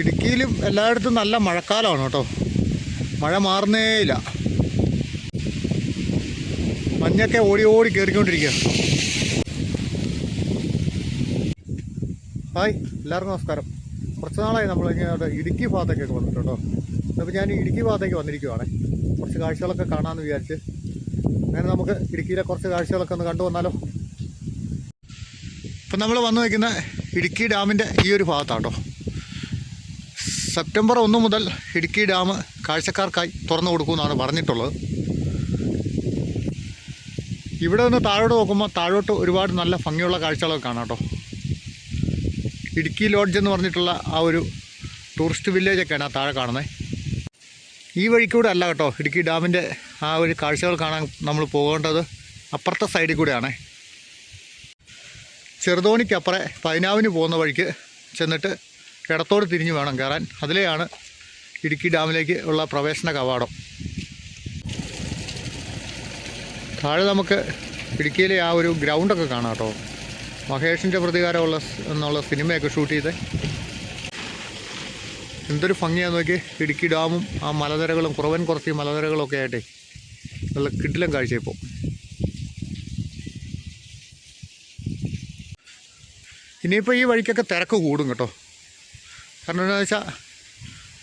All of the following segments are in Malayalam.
ഇടുക്കിയിലും എല്ലായിടത്തും നല്ല മഴക്കാലമാണ് കേട്ടോ. മഴ മാറുന്നേയില്ല. മഞ്ഞൊക്കെ ഓടി ഓടി കയറിക്കൊണ്ടിരിക്കുക ഹായ് എല്ലാവർക്കും നമസ്കാരം. കുറച്ച് നാളായി നമ്മൾ ഇങ്ങനെ ഇടുക്കി ഭാഗത്തേക്കൊക്കെ വന്നിട്ട് കേട്ടോ. അപ്പോൾ ഞാൻ ഇടുക്കി ഭാഗത്തേക്ക് വന്നിരിക്കുവാണ്. കുറച്ച് കാഴ്ചകളൊക്കെ കാണാമെന്ന് വിചാരിച്ച്. അങ്ങനെ നമുക്ക് ഇടുക്കിയിലെ കുറച്ച് കാഴ്ചകളൊക്കെ ഒന്ന് കണ്ടു വന്നാലോ? ഇപ്പം നമ്മൾ വന്നു നിൽക്കുന്ന ഇടുക്കി ഡാമിന്റെ ഈ ഒരു ഭാഗത്താണ് കേട്ടോ. സെപ്റ്റംബർ ഒന്ന് മുതൽ ഇടുക്കി ഡാം കാഴ്ചക്കാർക്കായി തുറന്നു കൊടുക്കുമെന്നാണ് പറഞ്ഞിട്ടുള്ളത്. ഇവിടെ നിന്ന് താഴോട്ട് നോക്കുമ്പോൾ താഴോട്ട് ഒരുപാട് നല്ല ഭംഗിയുള്ള കാഴ്ചകളൊക്കെ കാണാം കേട്ടോ. ഇടുക്കി ലോഡ്ജ് എന്ന് പറഞ്ഞിട്ടുള്ള ആ ഒരു ടൂറിസ്റ്റ് വില്ലേജൊക്കെയാണ് ആ താഴെ കാണുന്നത്. ഈ വഴിക്കൂടെ അല്ല കേട്ടോ ഇടുക്കി ഡാമിന്റെ ആ ഒരു കാഴ്ചകൾ കാണാൻ നമ്മൾ പോകേണ്ടത് അപ്പുറത്തെ സൈഡിൽ കൂടെയാണ്. ചെറുതോണിക്കപ്പുറം പൈനാവിന് പോകുന്ന വഴിക്ക് ചെന്നിട്ട് ഇടത്തോട് തിരിഞ്ഞു വേണം കയറാൻ. അതിലെയാണ് ഇടുക്കി ഡാമിലേക്ക് ഉള്ള പ്രവേശന കവാടം. താഴെ നമുക്ക് ഇടുക്കിയിലെ ആ ഒരു ഗ്രൗണ്ടൊക്കെ കാണാം കേട്ടോ. മഹേഷിന്റെ പ്രതികാരമുള്ള എന്നുള്ള സിനിമയൊക്കെ ഷൂട്ട് ചെയ്ത്. എന്തൊരു ഭംഗിയാന്ന് നോക്കി ഇടുക്കി ഡാമും ആ മലനിരകളും കുറവൻ കുറച്ച് മലനിരകളൊക്കെ ആയിട്ടേ നല്ല കിട്ടിലും കാഴ്ച ഇപ്പോൾ ഇനിയിപ്പോൾ ഈ വഴിക്കൊക്കെ തിരക്ക് കൂടും കേട്ടോ. കാരണം എന്താണെന്ന് വെച്ചാൽ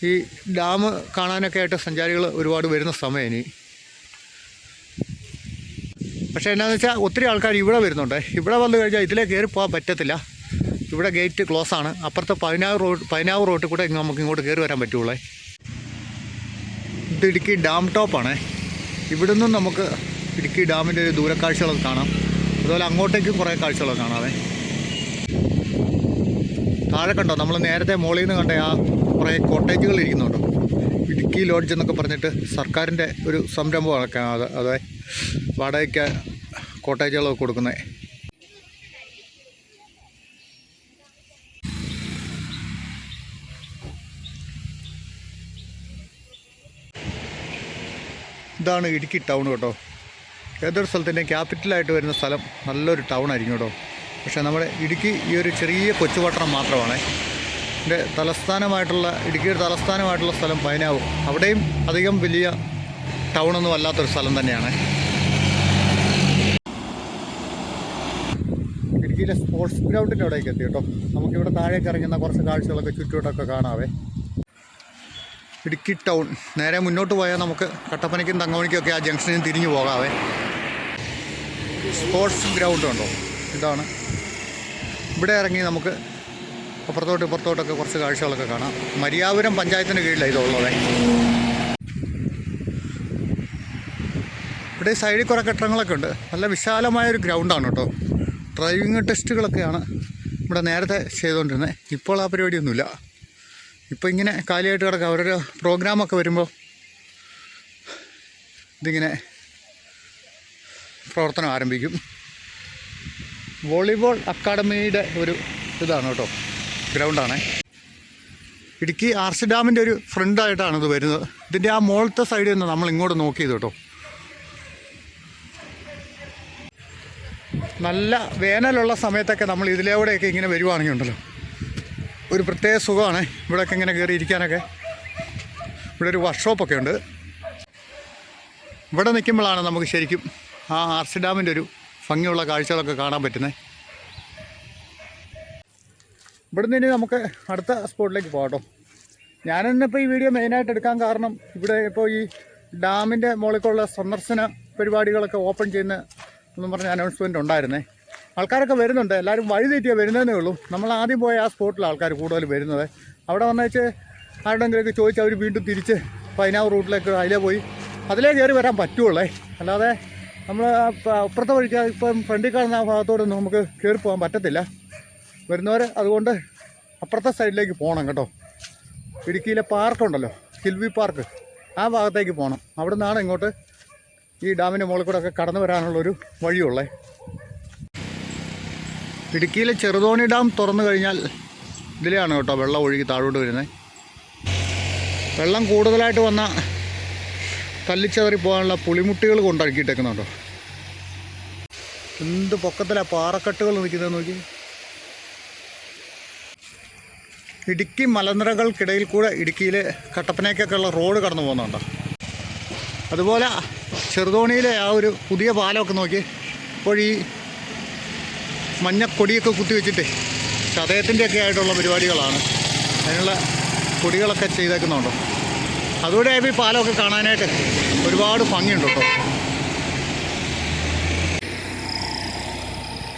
ഈ ഡാം കാണാനൊക്കെ ആയിട്ട് സഞ്ചാരികൾ ഒരുപാട് വരുന്ന സമയം ഇനി. പക്ഷേ എന്നാന്ന് വെച്ചാൽ ഒത്തിരി ആൾക്കാർ ഇവിടെ വരുന്നുണ്ട്. ഇവിടെ വന്നു കഴിഞ്ഞാൽ ഇതിലേ കയറി പോകാൻ പറ്റത്തില്ല. ഇവിടെ ഗേറ്റ് ക്ലോസ് ആണ്. അപ്പുറത്തെ പതിനാറ് റോഡ് പതിനാറ് റോഡിൽ കൂടെ നമുക്ക് ഇങ്ങോട്ട് കയറി വരാൻ പറ്റുള്ളേ. ഇത് ഇടുക്കി ഡാം ടോപ്പാണ് ഇവിടെ നിന്നും നമുക്ക് ഇടുക്കി ഡാമിന്റെ ഒരു ദൂരക്കാഴ്ചകളൊക്കെ കാണാം. അതുപോലെ അങ്ങോട്ടേക്കും കുറേ കാഴ്ചകളൊക്കെ കാണാവേ. താഴെ കണ്ടോ? നമ്മൾ നേരത്തെ മോളിൽ നിന്ന് കണ്ട ആ കുറേ കോട്ടേജുകൾ ഇരിക്കുന്നുണ്ടോ. ഇടുക്കി ലോഡ്ജ് എന്നൊക്കെ പറഞ്ഞിട്ട് സർക്കാരിന്റെ ഒരു സംരംഭമൊക്കെ അത് അതെ വാടകയ്ക്ക് കോട്ടേജുകളൊക്കെ കൊടുക്കുന്നത് ഇതാണ് ഇടുക്കി ടൗൺ കേട്ടോ. ഏതൊരു സ്ഥലത്തിന്റെയും ക്യാപിറ്റലായിട്ട് വരുന്ന സ്ഥലം നല്ലൊരു ടൗൺ ആയിരിക്കും കേട്ടോ. പക്ഷേ നമ്മുടെ ഇടുക്കി ഈ ഒരു ചെറിയ കൊച്ചുപട്ടണം മാത്രമാണ്. ഇതിന്റെ തലസ്ഥാനമായിട്ടുള്ള ഇടുക്കിയുടെ തലസ്ഥാനമായിട്ടുള്ള സ്ഥലം പൈനാവ് അവിടെയും അധികം വലിയ ടൗണൊന്നും അല്ലാത്തൊരു സ്ഥലം തന്നെയാണ്. ഇടുക്കിയിലെ സ്പോർട്സ് ഗ്രൗണ്ടിന്റെ അവിടേക്ക് എത്തി കേട്ടോ. നമുക്കിവിടെ താഴേക്ക് ഇറങ്ങുന്ന കുറച്ച് കാഴ്ചകളൊക്കെ ചുറ്റുവട്ടമൊക്കെ കാണാവേ. ഇടുക്കി ടൗൺ. നേരെ മുന്നോട്ട് പോയാൽ നമുക്ക് കട്ടപ്പനയ്ക്കും തങ്കമണിക്കും ഒക്കെ ആ ജംഗ്ഷനിൽ തിരിഞ്ഞു പോകാവേ. സ്പോർട്സ് ഗ്രൗണ്ട് ഉണ്ടോ ഇതാണ് ഇവിടെ ഇറങ്ങി നമുക്ക് അപ്പുറത്തോട്ട് ഇപ്പുറത്തോട്ടൊക്കെ കുറച്ച് കാഴ്ചകളൊക്കെ കാണാം. മരിയാപുരം പഞ്ചായത്തിന് കീഴിലാണ് ഇതുള്ളത്. ഇവിടെ സൈഡിൽ കുറേ കെട്ടിടങ്ങളൊക്കെ ഉണ്ട്. നല്ല വിശാലമായൊരു ഗ്രൗണ്ടാണ് കേട്ടോ. ഡ്രൈവിങ് ടെസ്റ്റുകളൊക്കെയാണ് ഇവിടെ നേരത്തെ ചെയ്തുകൊണ്ടിരുന്നത്. ഇപ്പോൾ ആ പരിപാടിയൊന്നുമില്ല. ഇപ്പോൾ ഇങ്ങനെ കാലിയായിട്ട് കിടക്കുക. അവരൊരു പ്രോഗ്രാമൊക്കെ വരുമ്പോൾ ഇതിങ്ങനെ പ്രവർത്തനം ആരംഭിക്കും. വോളിബോൾ അക്കാഡമിയുടെ ഒരു ഇതാണ് കേട്ടോ. ഗ്രൗണ്ടാണ്. ഇടുക്കി ആർച്ച് ഡാമിന്റെ ഒരു ഫ്രണ്ടായിട്ടാണ് ഇത് വരുന്നത്. ഇതിന്റെ ആ മുകളത്തെ സൈഡിൽ നിന്ന് നമ്മൾ ഇങ്ങോട്ട് നോക്കിയത് കേട്ടോ. നല്ല വേനലുള്ള സമയത്തൊക്കെ നമ്മൾ ഇതിലൂടെയൊക്കെ ഇങ്ങനെ വരുവാണെങ്കിൽ ഉണ്ടല്ലോ. ഒരു പ്രത്യേക സുഖമാണ് ഇവിടെയൊക്കെ ഇങ്ങനെ കയറി ഇരിക്കാനൊക്കെ. ഇവിടെ ഒരു വർക്ക്ഷോപ്പൊക്കെ ഉണ്ട്. ഇവിടെ നിൽക്കുമ്പോഴാണ് നമുക്ക് ശരിക്കും ആ ആർച്ച് ഡാമിന്റെ ഒരു ഭംഗിയുള്ള കാഴ്ചകളൊക്കെ കാണാൻ പറ്റുന്നത് ഇവിടുന്ന് ഇനി നമുക്ക് അടുത്ത സ്പോട്ടിലേക്ക് പോകട്ടോ ഞാൻ ഇന്നിപ്പോൾ ഈ വീഡിയോ മെയിനായിട്ട് എടുക്കാൻ കാരണം ഇവിടെ ഇപ്പോൾ ഈ ഡാമിന്റെ മുകളിലേക്കുള്ള സന്ദർശന പരിപാടികളൊക്കെ ഓപ്പൺ ചെയ്യുന്ന എന്ന് പറഞ്ഞ അനൗൺസ്മെന്റ് ഉണ്ടായിരുന്നേ. ആൾക്കാരൊക്കെ വരുന്നുണ്ട്. എല്ലാവരും വഴി തെറ്റിയാണ് വരുന്നതേ ഉള്ളൂ. നമ്മൾ ആദ്യം പോയ ആ സ്പോട്ടിൽ ആൾക്കാർ കൂടുതൽ വരുന്നത്. അവിടെ വന്നേച്ച് ആരുടെങ്കിലൊക്കെ ചോദിച്ച് അവർ വീണ്ടും തിരിച്ച് പൈനാവ് റൂട്ടിലേക്ക് അതിലേ പോയി. അതിലേ കയറി വരാൻ പറ്റുള്ളേ. അല്ലാതെ നമ്മൾ അപ്പുറത്തെ വഴിക്ക് ഇപ്പം ഫ്രണ്ടിൽ കാണുന്ന ആ ഭാഗത്തോടൊന്നും നമുക്ക് കയറി പോകാൻ പറ്റത്തില്ല. വരുന്നവർ അതുകൊണ്ട് അപ്പുറത്തെ സൈഡിലേക്ക് പോകണം കേട്ടോ. ഇടുക്കിയിലെ പാർക്കുണ്ടല്ലോ കിൽവി പാർക്ക് ആ ഭാഗത്തേക്ക് പോകണം. അവിടെ നിന്നാണ് ഇങ്ങോട്ട് ഈ ഡാമിന്റെ മുകളിൽ കൂടെ ഒക്കെ കടന്നു വരാനുള്ളൊരു വഴിയുള്ളേ. ഇടുക്കിയിലെ ചെറുതോണി ഡാം തുറന്നു കഴിഞ്ഞാൽ ഇതിലെയാണ് കേട്ടോ വെള്ളം ഒഴുകി താഴോട്ട് വരുന്നത്. വെള്ളം കൂടുതലായിട്ട് വന്ന തല്ലിച്ചതറി പോകാനുള്ള പുളിമുട്ടികൾ കൊണ്ടാക്കിയിട്ടേക്കുന്നുണ്ടോ? എന്ത് പൊക്കത്തിലാ പാറക്കെട്ടുകൾ നിൽക്കുന്നത് നോക്കി. ഇടുക്കി മലനിരകൾക്കിടയിൽ കൂടെ കട്ടപ്പനയ്ക്കൊക്കെ ഉള്ള റോഡ് കടന്നു പോകുന്നുണ്ടോ? അതുപോലെ ചെറുതോണിയിലെ ആ ഒരു പുതിയ പാലമൊക്കെ നോക്കി. ഇപ്പോൾ ഈ മഞ്ഞക്കൊടിയൊക്കെ കുത്തി വെച്ചിട്ട് ചതയത്തിന്റെയൊക്കെ ആയിട്ടുള്ള പരിപാടികളാണ്. അതിനുള്ള കൊടികളൊക്കെ ചെയ്തേക്കുന്നുണ്ടോ? അതുകൂടെ ഈ പാലമൊക്കെ കാണാനായിട്ട് ഒരുപാട് ഭംഗിയുണ്ട് കേട്ടോ.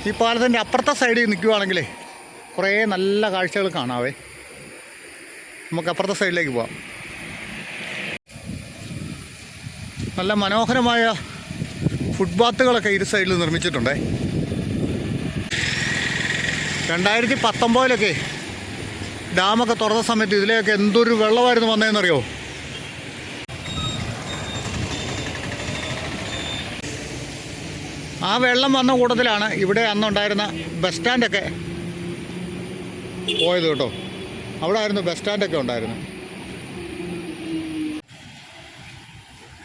ഈ പാലത്തിന്റെ അപ്പുറത്തെ സൈഡിൽ നിൽക്കുവാണെങ്കിൽ കുറേ നല്ല കാഴ്ചകൾ കാണാവേ. നമുക്ക് അപ്പുറത്തെ സൈഡിലേക്ക് പോവാം. നല്ല മനോഹരമായ ഫുട്പാത്തുകളൊക്കെ ഇരു സൈഡിൽ നിർമ്മിച്ചിട്ടുണ്ട്. രണ്ടായിരത്തി പത്തൊമ്പതിലൊക്കെ ഡാമൊക്കെ തുറന്ന സമയത്ത് ഇതിലെയൊക്കെ എന്തൊരു വെള്ളമായിരുന്നു വന്നതെന്നറിയോ ആ വെള്ളം വന്ന കൂട്ടത്തിലാണ് ഇവിടെ അന്നുണ്ടായിരുന്ന ബസ് സ്റ്റാൻഡൊക്കെ പോയത് കേട്ടോ. അവിടെ ആയിരുന്നു ബസ് സ്റ്റാൻഡൊക്കെ ഉണ്ടായിരുന്നു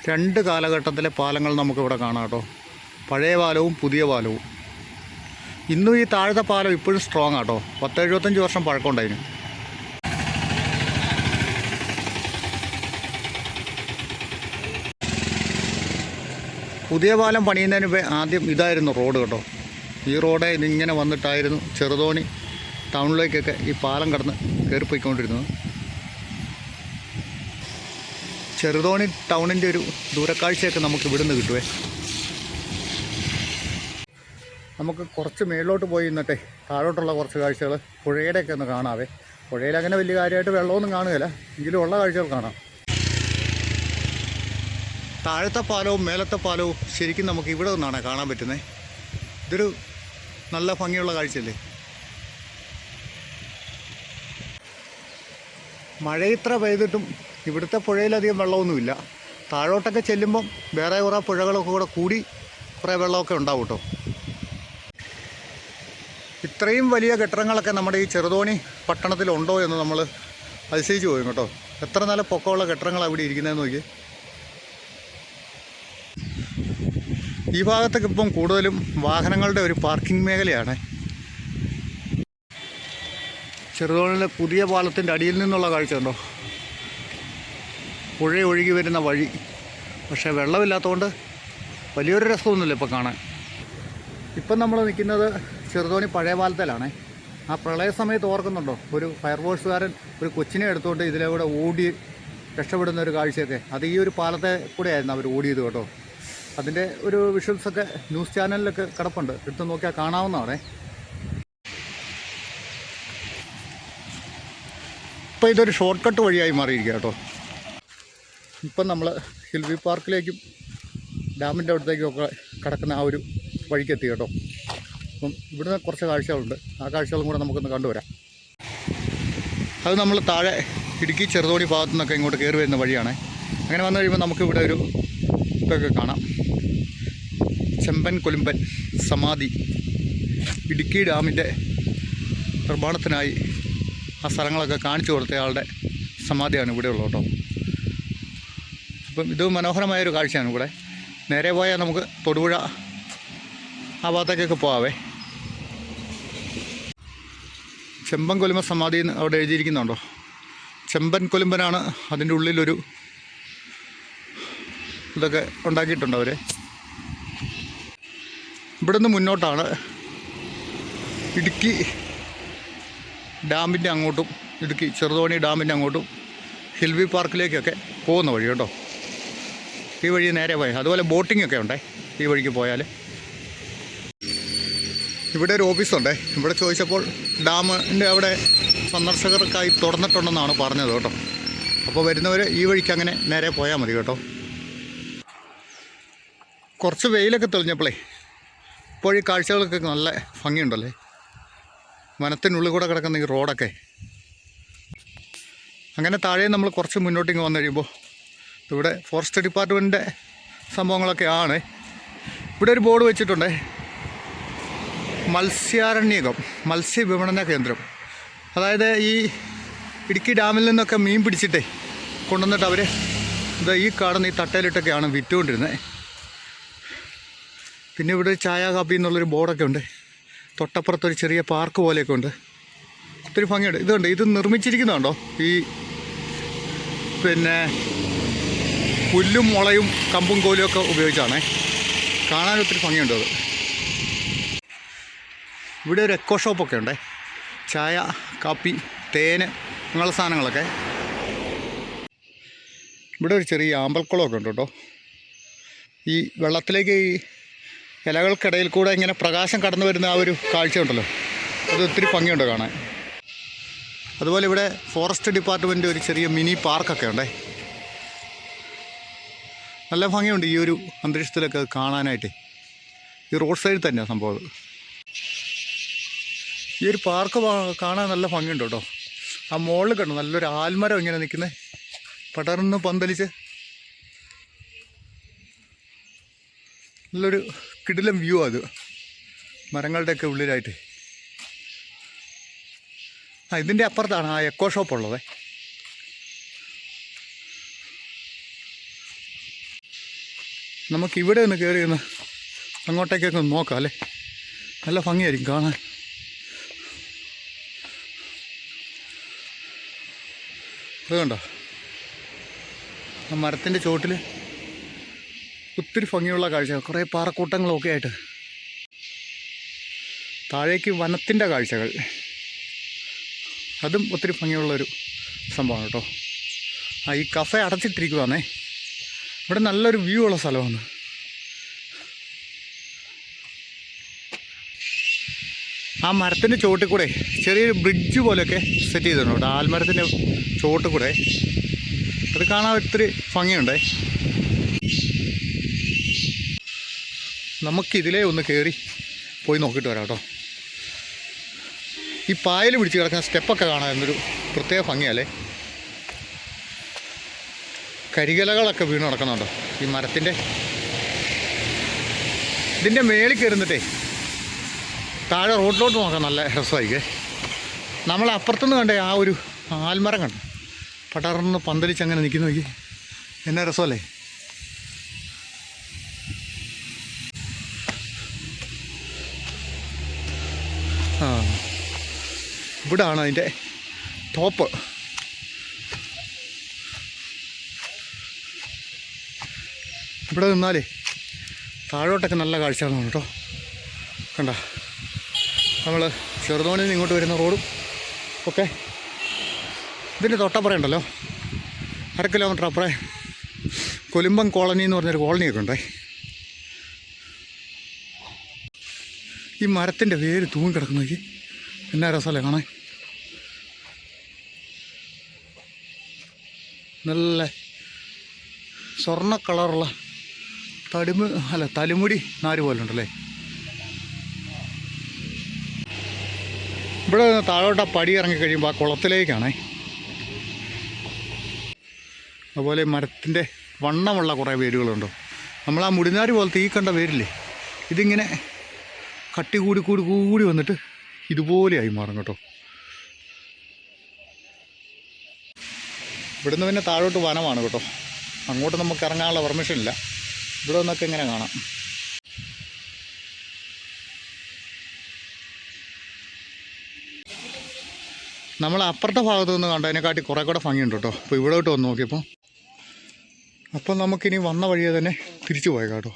രണ്ട് കാലഘട്ടത്തിലെ പാലങ്ങൾ നമുക്കിവിടെ കാണാം കേട്ടോ. പഴയ പാലവും പുതിയ പാലവും. ഇന്നും ഈ താഴത്തെ പാലം ഇപ്പോഴും സ്ട്രോങ് ആട്ടോ പത്ത് എഴുപത്തഞ്ച് വർഷം പഴക്കമുണ്ടായിരുന്നു പുതിയ പാലം പണിയുന്നതിന് ആദ്യം ഇതായിരുന്നു റോഡ് കേട്ടോ. ഈ റോഡ് ഇതിങ്ങനെ വന്നിട്ടായിരുന്നു ചെറുതോണി ടൗണിലേക്കൊക്കെ ഈ പാലം കടന്ന് കയറിപ്പോയിക്കൊണ്ടിരുന്നത്. ചെറുതോണി ടൗണിന്റെ ഒരു ദൂരക്കാഴ്ചയൊക്കെ നമുക്ക് ഇവിടുന്ന് കിട്ടുവേ. നമുക്ക് കുറച്ച് മേളിലോട്ട് പോയി ഇന്നിട്ടേ താഴോട്ടുള്ള കുറച്ച് കാഴ്ചകൾ പുഴയുടെയൊക്കെ ഒന്ന് കാണാവേ. പുഴയിൽ അങ്ങനെ വലിയ കാര്യമായിട്ട് വെള്ളമൊന്നും കാണുകയില്ല. എങ്കിലും ഉള്ള കാഴ്ചകൾ കാണാം. താഴത്തെ പാലവും മേലത്തെ പാലവും ശരിക്കും നമുക്ക് ഇവിടെ നിന്നാണ് കാണാൻ പറ്റുന്നത് ഇതൊരു നല്ല ഭംഗിയുള്ള കാഴ്ചയല്ലേ? മഴ ഇത്ര പെയ്തിട്ടും ഇവിടുത്തെ പുഴയിലധികം വെള്ളമൊന്നുമില്ല. താഴോട്ടൊക്കെ ചെല്ലുമ്പം വേറെ കുറേ പുഴകളൊക്കെ കൂടെ കൂടി കുറേ വെള്ളമൊക്കെ ഉണ്ടാവും കേട്ടോ. ഇത്രയും വലിയ കെട്ടിടങ്ങളൊക്കെ നമ്മുടെ ഈ ചെറുതോണി പട്ടണത്തിലുണ്ടോ എന്ന് നമ്മൾ അതിശയിച്ച് പോയി കേട്ടോ. എത്ര നല്ല പൊക്കമുള്ള കെട്ടിടങ്ങളാണ് ഇവിടെ ഇരിക്കുന്നതെന്ന് നോക്കി ഈ ഭാഗത്തൊക്കെ ഇപ്പം കൂടുതലും വാഹനങ്ങളുടെ ഒരു പാർക്കിംഗ് മേഖലയാണ്. ചെറുതോണിലെ പുതിയ പാലത്തിന്റെ അടിയിൽ നിന്നുള്ള കാഴ്ച ഉണ്ടോ പുഴ ഒഴുകി വരുന്ന വഴി. പക്ഷേ വെള്ളമില്ലാത്തതുകൊണ്ട് വലിയൊരു രസമൊന്നുമില്ല ഇപ്പോൾ കാണാൻ. ഇപ്പം നമ്മൾ നിൽക്കുന്നത് ചെറുതോണി പഴയ പാലത്തിലാണേ. ആ പ്രളയ സമയത്ത് ഓർക്കുന്നുണ്ടോ? ഒരു ഫയർഫോഴ്സുകാരൻ ഒരു കൊച്ചിനെ എടുത്തുകൊണ്ട് ഇതിലൂടെ ഓടി രക്ഷപ്പെടുന്ന ഒരു കാഴ്ചയൊക്കെ. അത് ഈ ഒരു പാലത്തെ കൂടെ ആയിരുന്നു അവർ ഓടിയത് കേട്ടോ. അതിന്റെ ഒരു വിഷ്വൽസൊക്കെ ന്യൂസ് ചാനലിലൊക്കെ കിടപ്പുണ്ട്. എടുത്ത് നോക്കിയാൽ കാണാവുന്നതാണേ. ഇപ്പോൾ ഇതൊരു ഷോർട്ട് കട്ട് വഴിയായി മാറിയിരിക്കുക കേട്ടോ. ഇപ്പം നമ്മൾ ഹിൽവി പാർക്കിലേക്കും ഡാമിന്റെ അടുത്തേക്കും ഒക്കെ കിടക്കുന്ന ആ ഒരു വഴിക്കെത്തി കേട്ടോ. അപ്പം ഇവിടുന്ന് കുറച്ച് കാഴ്ചകളുണ്ട്. ആ കാഴ്ചകളും കൂടെ നമുക്കൊന്ന് കണ്ടുവരാം. അത് നമ്മൾ താഴെ ഇടുക്കി ചെറുതോണി ഭാഗത്തു നിന്നൊക്കെ ഇങ്ങോട്ട് കയറി വരുന്ന വഴിയാണ്. അങ്ങനെ വന്നു കഴിയുമ്പോൾ നമുക്കിവിടെ ഒരു ഇതൊക്കെ കാണാം. ചെമ്പൻ കൊലുമ്പൻ സമാധി ഇടുക്കി ഡാമിന്റെ നിർമ്മാണത്തിനായി ആ സ്ഥലങ്ങളൊക്കെ കാണിച്ചു കൊടുത്തയാളുടെ സമാധിയാണ് ഇവിടെ ഉള്ളത് കേട്ടോ. അപ്പം ഇത് മനോഹരമായൊരു കാഴ്ചയാണ് ഇവിടെ. നേരെ പോയാൽ നമുക്ക് തൊടുപുഴ ആ ഭാഗത്തേക്കൊക്കെ പോവാവേ. ചെമ്പൻ കൊലുമ്പ സമാധി അവിടെ എഴുതിയിരിക്കുന്നുണ്ടോ? ചെമ്പൻ കൊലുമ്പനാണ് അതിന്റെ ഉള്ളിലൊരു ഇതൊക്കെ ഉണ്ടാക്കിയിട്ടുണ്ട് അവർ ഇവിടുന്ന് മുന്നോട്ടാണ്. ഇടുക്കി ഡാമിന്റെ അങ്ങോട്ടും ഇടുക്കി ചെറുതോണി ഡാമിന്റെ അങ്ങോട്ടും ഹിൽവി പാർക്കിലേക്കൊക്കെ പോകുന്ന വഴി കേട്ടോ. ഈ വഴി നേരെ പോയി അതുപോലെ ബോട്ടിംഗ് ഒക്കെ ഉണ്ടേ ഈ വഴിക്ക് പോയാൽ ഇവിടെ ഒരു ഓഫീസുണ്ടേ ഇവിടെ ചോദിച്ചപ്പോൾ ഡാമിന്റെ അവിടെ സന്ദർശകർക്കായി തുറന്നിട്ടുണ്ടെന്നാണ് പറഞ്ഞത് കേട്ടോ. അപ്പോൾ വരുന്നവർ ഈ വഴിക്ക് അങ്ങനെ നേരെ പോയാൽ മതി കേട്ടോ. കുറച്ച് വെയിലൊക്കെ തെളിഞ്ഞപ്പോഴേ ഇപ്പോൾ ഈ കാഴ്ചകൾക്ക് നല്ല ഭംഗിയുണ്ടല്ലേ? വനത്തിനുള്ളിൽ കൂടെ കിടക്കുന്ന ഈ റോഡൊക്കെ. അങ്ങനെ താഴെ നമ്മൾ കുറച്ച് മുന്നോട്ടിങ്ങ് വന്നു കഴിയുമ്പോൾ ഇവിടെ ഫോറസ്റ്റ് ഡിപ്പാർട്ട്മെന്റിന്റെ സംഭവങ്ങളൊക്കെ ആണ്. ഇവിടെ ഒരു ബോർഡ് വെച്ചിട്ടുണ്ട്. മത്സ്യാരണ്യകം മത്സ്യ വിപണന കേന്ദ്രം. അതായത് ഈ ഇടുക്കി ഡാമിൽ നിന്നൊക്കെ മീൻ പിടിച്ചിട്ടേ കൊണ്ടുവന്നിട്ട് അവർ ഇത് ഈ കാണുന്ന ഈ തട്ടയിലിട്ടൊക്കെയാണ് വിറ്റുകൊണ്ടിരുന്നത് പിന്നെ ഇവിടെ ചായ കാപ്പി എന്നുള്ളൊരു ബോർഡൊക്കെ ഉണ്ട്. തൊട്ടപ്പുറത്തൊരു ചെറിയ പാർക്ക് പോലെയൊക്കെ ഉണ്ട്. ഒത്തിരി ഭംഗിയുണ്ട്. ഇതുണ്ട് ഇത് നിർമ്മിച്ചിരിക്കുന്നുണ്ടോ ഈ പിന്നെ പുല്ലും മുളയും കമ്പും കോലും ഒക്കെ ഉപയോഗിച്ചാണേ. കാണാൻ ഒത്തിരി ഭംഗിയുണ്ട് അത്. ഇവിടെ ഒരു എക്കോ ഷോപ്പൊക്കെ ഉണ്ടേ. ചായ കാപ്പി തേന് അങ്ങനെയുള്ള സാധനങ്ങളൊക്കെ. ഇവിടെ ഒരു ചെറിയ ആമ്പൽക്കുളമൊക്കെ ഉണ്ട് കേട്ടോ. ഈ വെള്ളത്തിലേക്ക് ഈ ഇലകൾക്കിടയിൽ കൂടെ ഇങ്ങനെ പ്രകാശം കടന്നു വരുന്ന ആ ഒരു കാഴ്ച ഉണ്ടല്ലോ അത് ഒത്തിരി ഭംഗിയുണ്ട് കാണാൻ. അതുപോലെ ഇവിടെ ഫോറസ്റ്റ് ഡിപ്പാർട്ട്മെന്റ് ഒരു ചെറിയ മിനി പാർക്കൊക്കെ ഉണ്ടേ. നല്ല ഭംഗിയുണ്ട് ഈ ഒരു അന്തരീക്ഷത്തിലൊക്കെ കാണാനായിട്ട്. ഈ റോഡ് സൈഡിൽ തന്നെയാണ് സംഭവം. ഈ ഒരു പാർക്ക് കാണാൻ നല്ല ഭംഗിയുണ്ട് കേട്ടോ. ആ മുകളിൽ കണ്ടു? നല്ലൊരു ആൽമരം ഇങ്ങനെ നിൽക്കുന്നത് പടർന്ന് പന്തലിച്ച്. നല്ലൊരു കിടിലം വ്യൂ അത്. മരങ്ങളുടെയൊക്കെ ഉള്ളിലായിട്ട്. ആ ഇതിന്റെ അപ്പുറത്താണ് ആ എക്കോ ഷോപ്പ് ഉള്ളത്. നമുക്ക് ഇവിടെ ഒന്ന് കയറി ഒന്ന് അങ്ങോട്ടേക്കൊക്കെ ഒന്ന് നോക്കാം അല്ലേ? നല്ല ഭംഗിയായിരിക്കും കാണാൻ. അത് കണ്ടോ? ആ മരത്തിന്റെ ചോട്ടിൽ ഒത്തിരി ഭംഗിയുള്ള കാഴ്ച കുറേ പാറക്കൂട്ടങ്ങളൊക്കെ ആയിട്ട്. താഴേക്ക് വനത്തിന്റെ കാഴ്ചകൾ. അതും ഒത്തിരി ഭംഗിയുള്ളൊരു സംഭവമാണ് കേട്ടോ. ആ ഈ കഫ അടച്ചിട്ടിരിക്കുവാണേ. ഇവിടെ നല്ലൊരു വ്യൂ ഉള്ള സ്ഥലമാണ്. ആ മരത്തിന്റെ ചോട്ടിൽ കൂടെ ചെറിയൊരു ബ്രിഡ്ജ് പോലെയൊക്കെ സെറ്റ് ചെയ്തിട്ടുണ്ട് ആൽമരത്തിന്റെ ചോട്ടിൽ കൂടെ. അത് കാണാൻ ഒത്തിരി ഭംഗിയുണ്ടേ. നമുക്കിതിലേ ഒന്ന് കയറി പോയി നോക്കിയിട്ട് വരാം കേട്ടോ. ഈ പായൽ പിടിച്ച് കിടക്കുന്ന സ്റ്റെപ്പൊക്കെ കാണാൻ എന്നൊരു പ്രത്യേക ഭംഗിയല്ലേ? കരികലകളൊക്കെ വീണ് നടക്കുന്നുണ്ടോ? ഈ മരത്തിന്റെ ഇതിന്റെ മേളിൽ കയറുന്നിട്ടേ താഴെ റോഡിലോട്ട് നോക്കാൻ നല്ല രസമായിക്കേ നമ്മൾ അപ്പുറത്തുനിന്ന് കണ്ടേ ആ ഒരു ആൽമരം കണ്ടു. പടർന്ന് പന്തലിച്ച് അങ്ങനെ നിൽക്കുന്ന. നോക്കി എന്നാ രസമല്ലേ? ആ. ഇവിടാണ് അതിന്റെ ടോപ്പ്. ഇവിടെ നിന്നാലേ താഴോട്ടൊക്കെ നല്ല കാഴ്ചയാണ് കേട്ടോ. കണ്ട നമ്മൾ ചെറുതോണിൽ നിന്ന് ഇങ്ങോട്ട് വരുന്ന റോഡും ഒക്കെ ഇതിന്റെ തൊട്ടപ്പുറം ഉണ്ടല്ലോ. അര കിലോമീറ്റർ അപ്പുറം കൊലുമ്പം കോളനി എന്ന് പറഞ്ഞൊരു കോളനിയൊക്കെ ഉണ്ടേ. ഈ മരത്തിന്റെ വേര് തൂങ്ങി കിടക്കുന്ന നോക്കി. എന്നാ രസമല്ലേ കാണാൻ? നല്ല സ്വർണ കളറുള്ള തടിമു അല്ല തലിമുടി നാര് പോലെ ഉണ്ടല്ലേ ഇവിടെ താഴോട്ട് ആ പടി ഇറങ്ങി കഴിയുമ്പോൾ ആ കുളത്തിലേക്കാണേ. അതുപോലെ മരത്തിന്റെ വണ്ണമുള്ള കുറേ വേരുകളുണ്ടോ? നമ്മൾ ആ മുടിനാരി പോലത്തെ ഈ കണ്ട വേരില്ലേ? ഇതിങ്ങനെ കട്ടി കൂടി കൂടി കൂടി വന്നിട്ട് ഇതുപോലെയായി മാറും കേട്ടോ. ഇവിടുന്ന് പിന്നെ താഴോട്ട് വനമാണ് കേട്ടോ. അങ്ങോട്ട് നമുക്ക് ഇറങ്ങാനുള്ള പെർമിഷൻ ഇല്ല. ഇവിടെ നിന്നൊക്കെ ഇങ്ങനെ കാണാം. നമ്മൾ അപ്പുറത്തെ ഭാഗത്ത് നിന്ന് കണ്ടതിനെക്കാട്ടി കുറേ കൂടെ ഭംഗിയുണ്ട് കേട്ടോ. അപ്പോൾ ഇവിടോട്ട് വന്ന് നോക്കിയപ്പോൾ. അപ്പം നമുക്കിനി വന്ന വഴിയെ തന്നെ തിരിച്ചു പോയേക്കാം കേട്ടോ.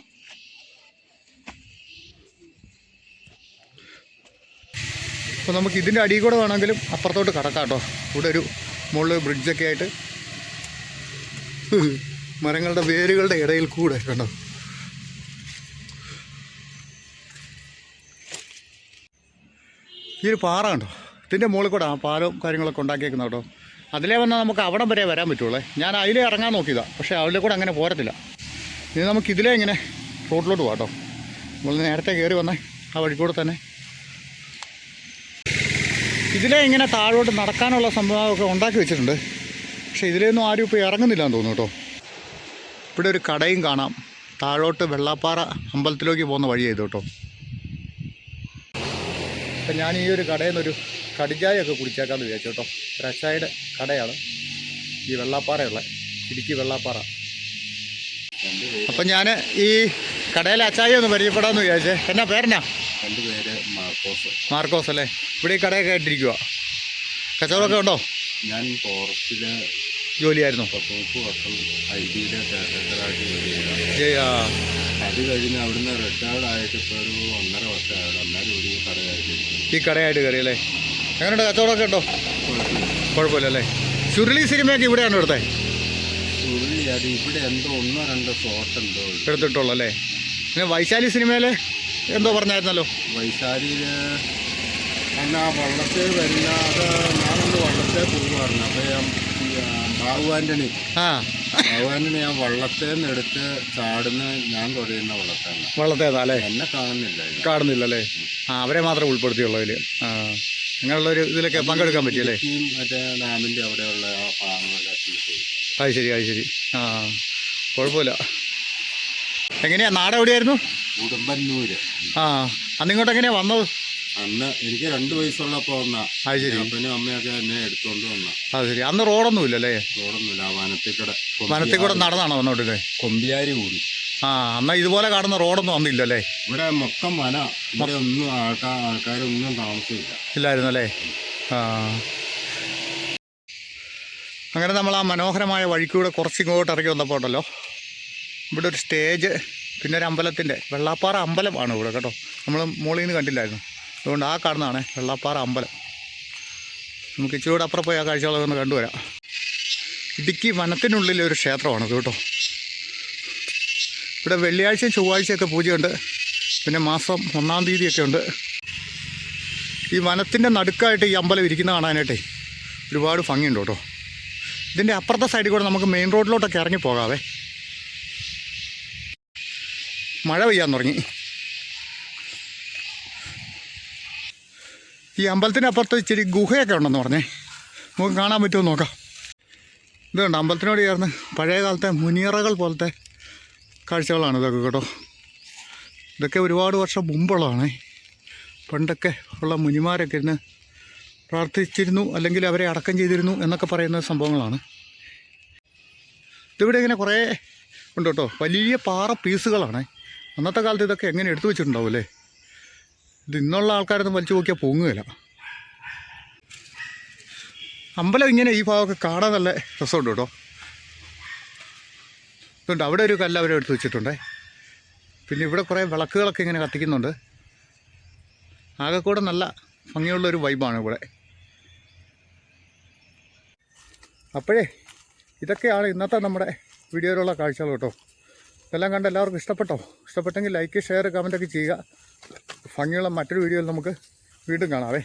അപ്പോൾ നമുക്ക് ഇതിന്റെ അടിയിൽ കൂടെ വേണമെങ്കിലും അപ്പുറത്തോട്ട് കടക്കാം കേട്ടോ. ഇവിടെ ഒരു മുകളിൽ ബ്രിഡ്ജൊക്കെ ആയിട്ട് മരങ്ങളുടെ വേരുകളുടെ ഇടയിൽ കൂടെ കണ്ടോ ഈ ഒരു പാറ കണ്ടോ? ഇതിന്റെ മുകളിൽ കൂടെ ആ പാലവും കാര്യങ്ങളൊക്കെ ഉണ്ടാക്കിയേക്കുന്ന കേട്ടോ. അതിലേ വന്നാൽ നമുക്ക് അവിടം വരെ വരാൻ പറ്റുള്ളേ. ഞാൻ അതിലേ ഇറങ്ങാൻ നോക്കിയതാണ് പക്ഷേ അതിലെ കൂടെ അങ്ങനെ പോരത്തില്ല. ഇനി നമുക്ക് ഇതിലേ ഇങ്ങനെ റോഡിലോട്ട് പോകാം കേട്ടോ. നമ്മൾ നേരത്തെ കയറി വന്നാൽ ആ വഴി തന്നെ ഇതിലേ ഇങ്ങനെ താഴോട്ട് നടക്കാനുള്ള സംഭവമൊക്കെ ഉണ്ടാക്കി വെച്ചിട്ടുണ്ട്. പക്ഷേ ഇതിലൊന്നും ആരും ഇപ്പോൾ ഇറങ്ങുന്നില്ല എന്ന് തോന്നുന്നു കേട്ടോ. ഇവിടെ ഒരു കടയും കാണാം. താഴോട്ട് വെള്ളാപ്പാറ അമ്പലത്തിലേക്ക് പോകുന്ന വഴി ചെയ്തു കേട്ടോ. അപ്പം ഞാൻ ഈ ഒരു കടയിൽ നിന്നൊരു കടിചായൊക്കെ കുടിച്ചേക്കാമെന്ന് വിചാരിച്ചു കേട്ടോ. രസായുടെ കടയാണ് ഈ വെള്ളാപ്പാറയുള്ള ഇടുക്കി വെള്ളാപ്പാറ. അപ്പം ഞാൻ ഈ കടയിലെ അച്ചായി ഒന്ന് പരിചയപ്പെടാമെന്ന് വിചാരിച്ചേ. എന്നാ പേരെന്നാ? എന്റെ പേര് മാർക്കോസ്. മാർക്കോസ് അല്ലേ ഇവിടെ ഈ കടയൊക്കെ ആയിട്ടിരിക്കുക കച്ചവടമൊക്കെ ഉണ്ടോ? ഞാൻ ഫോറസ്റ്റിലെ ജോലിയായിരുന്നു. വർഷം ഐ ടിയിലെ ഡയറക്ടറായിട്ട് ജോലി ചെയ്ത. ഏയ്, അത് കഴിഞ്ഞ് അവിടുന്ന് റിട്ടയർഡ് ആയിട്ട് ഇപ്പോൾ ഒരു ഒന്നര വർഷമായത്. അന്നേരം ഒരു കടയായിട്ട് ഈ കടയായിട്ട് കയറിയല്ലേ? എങ്ങനെയുണ്ട്? കച്ചവടമൊക്കെ ഉണ്ടോ? കുഴപ്പമില്ല. കുഴപ്പമില്ലല്ലേ? ചുരുളി സിനിമയൊക്കെ ഇവിടെയാണ് ഇവിടുത്തെ ചുരുളി അത് ഇവിടെ എന്തോ ഒന്നോ രണ്ടോ ഷോട്ട് എന്തോ ഉണ്ട്. എടുത്തിട്ടുള്ളൂ അല്ലേ? പിന്നെ വൈശാലി സിനിമയിൽ എന്തോ പറഞ്ഞായിരുന്നല്ലോ? വൈശാലിയിൽ എന്നാ വള്ളത്തെ വരില്ലാതെ ഞാനൊന്ന് വള്ളത്തെ പോകുമായിരുന്നു അപ്പോൾ ഞാൻ ബാബു ആന്റണി ആ. ബാബു ആന്റണി ഞാൻ വള്ളത്തിൽ എടുത്ത് ചാടുന്ന ഞാൻ തുടരുന്ന വള്ളത്താണ് വള്ളത്തേതാ അല്ലേ? എന്നെ കാണുന്നില്ല കാണുന്നില്ല കാണുന്നില്ലല്ലേ ആ അവരെ മാത്രം ഉൾപ്പെടുത്തിയുള്ളതിൽ ഇതിൽ ആ അങ്ങനെയുള്ളൊരു ഇതിലൊക്കെ പങ്കെടുക്കാൻ പറ്റിയല്ലേ മറ്റേ ഡാമിന്റെ അവിടെയുള്ള അത് ശരി അത് ശരി. ആ കുഴപ്പമില്ല. എങ്ങനെയാ നാട് എവിടെയായിരുന്നു? ഉടുമ്പന്നൂര്. ആ അന്നിങ്ങോട്ട് എങ്ങനെയാ വന്നത്? അന്ന് എനിക്ക് രണ്ട് വയസ്സുള്ളപ്പോൾ വന്ന. അത് ശരി. അപ്പനും അമ്മയൊക്കെ എന്നെ എടുത്തുകൊണ്ട് വന്ന. അത് ശരി. അന്ന് റോഡൊന്നും ഇല്ലല്ലേ റോഡൊന്നുമില്ല ആ വനത്തിക്കട വനത്തിൽ കൂടെ നടന്നാണോ വന്നോട്ടില്ലേ കൊമ്പിയാരി കൂടി ആ അന്ന ഇതുപോലെ കാണുന്ന റോഡൊന്നും അന്നില്ലല്ലേ ഇവിടെ മൊത്തം വന. ഇവിടെ ഒന്നും ആൾക്കാർ ആൾക്കാരൊന്നും താമസമില്ല. ഇല്ലായിരുന്നല്ലേ ആ. അങ്ങനെ നമ്മൾ ആ മനോഹരമായ വഴിക്കൂടെ കുറച്ചിങ്ങോട്ട് ഇറങ്ങി വന്നപ്പോൾ ഉണ്ടല്ലോ ഇവിടെ ഒരു സ്റ്റേജ് പിന്നെ ഒരു അമ്പലത്തിന്റെ വെള്ളാപ്പാറ അമ്പലമാണ് ഇവിടെ കേട്ടോ. നമ്മൾ മുകളിൽ നിന്ന് കണ്ടില്ലായിരുന്നു. അതുകൊണ്ട് ആ കാണുന്നതാണ് വെള്ളാപ്പാറ അമ്പലം. നമുക്ക് ഇച്ചിരി കൂടെ അപ്പുറം പോയി ആ കാഴ്ചകളൊക്കെ ഒന്ന് കണ്ടുവരാം. ഇടുക്കി വനത്തിനുള്ളിലെ ഒരു ക്ഷേത്രമാണ് ഇത് കേട്ടോ. ഇവിടെ വെള്ളിയാഴ്ചയും ചൊവ്വാഴ്ചയൊക്കെ പൂജയുണ്ട്. പിന്നെ മാസം ഒന്നാം തീയതിയൊക്കെ ഉണ്ട്. ഈ വനത്തിന്റെ നടുക്കായിട്ട് ഈ അമ്പലം ഇരിക്കുന്ന കാണാനായിട്ടേ ഒരുപാട് ഭംഗിയുണ്ട് കേട്ടോ. ഇതിന്റെ അപ്പുറത്തെ സൈഡിൽ കൂടെ നമുക്ക് മെയിൻ റോഡിലോട്ടൊക്കെ ഇറങ്ങി പോകാവേ. മഴ പെയ്യാൻ തുടങ്ങി. ഈ അമ്പലത്തിനപ്പുറത്ത് ഇച്ചിരി ഗുഹയൊക്കെ ഉണ്ടെന്ന് പറഞ്ഞേ. നമുക്ക് കാണാൻ പറ്റുമോ നോക്കാം. ഇതുണ്ട് അമ്പലത്തിനോട് ചേർന്ന് പഴയ കാലത്തെ മുനിയറകൾ പോലത്തെ കാഴ്ചകളാണ് ഇതൊക്കെ കേട്ടോ. ഇതൊക്കെ ഒരുപാട് വർഷം മുമ്പുള്ളതാണ്. പണ്ടൊക്കെ ഉള്ള മുനിമാരൊക്കെ ഇരുന്ന് പ്രാർത്ഥിച്ചിരുന്നു അല്ലെങ്കിൽ അവരെ അടക്കം ചെയ്തിരുന്നു എന്നൊക്കെ പറയുന്ന സംഭവങ്ങളാണ്. ഇതിവിടെ ഇങ്ങനെ കുറേ ഉണ്ട് കേട്ടോ. വലിയ പാറ പീസുകളാണ്. അന്നത്തെ കാലത്ത് ഇതൊക്കെ എങ്ങനെ എടുത്തു വെച്ചിട്ടുണ്ടാവും അല്ലേ? ഇത് ഇന്നുള്ള ആൾക്കാരൊന്നും വലിച്ചു നോക്കിയാൽ പൊങ്ങുകയില്ല. അമ്പലം ഇങ്ങനെ ഈ ഭാഗമൊക്കെ കാണാൻ നല്ല രസമുണ്ട് കേട്ടോ. ഇതുണ്ട്. അവിടെ ഒരു കല്ല് അവരെ എടുത്തു വെച്ചിട്ടുണ്ടേ. പിന്നെ ഇവിടെ കുറേ വിളക്കുകളൊക്കെ ഇങ്ങനെ കത്തിക്കുന്നുണ്ട്. ആകെ കൂടെ നല്ല ഭംഗിയുള്ളൊരു വൈബാണ് ഇവിടെ. അപ്പോഴേ ഇതൊക്കെയാണ് ഇന്നത്തെ നമ്മുടെ വീഡിയോയിലുള്ള കാഴ്ചകൾ കേട്ടോ. ഇതെല്ലാം കണ്ട് എല്ലാവർക്കും ഇഷ്ടപ്പെട്ടോ? ഇഷ്ടപ്പെട്ടെങ്കിൽ ലൈക്ക് ഷെയർ കമന്റൊക്കെ ചെയ്യുക. ഭംഗിയുള്ള മറ്റൊരു വീഡിയോയിൽ നമുക്ക് വീണ്ടും കാണാവേ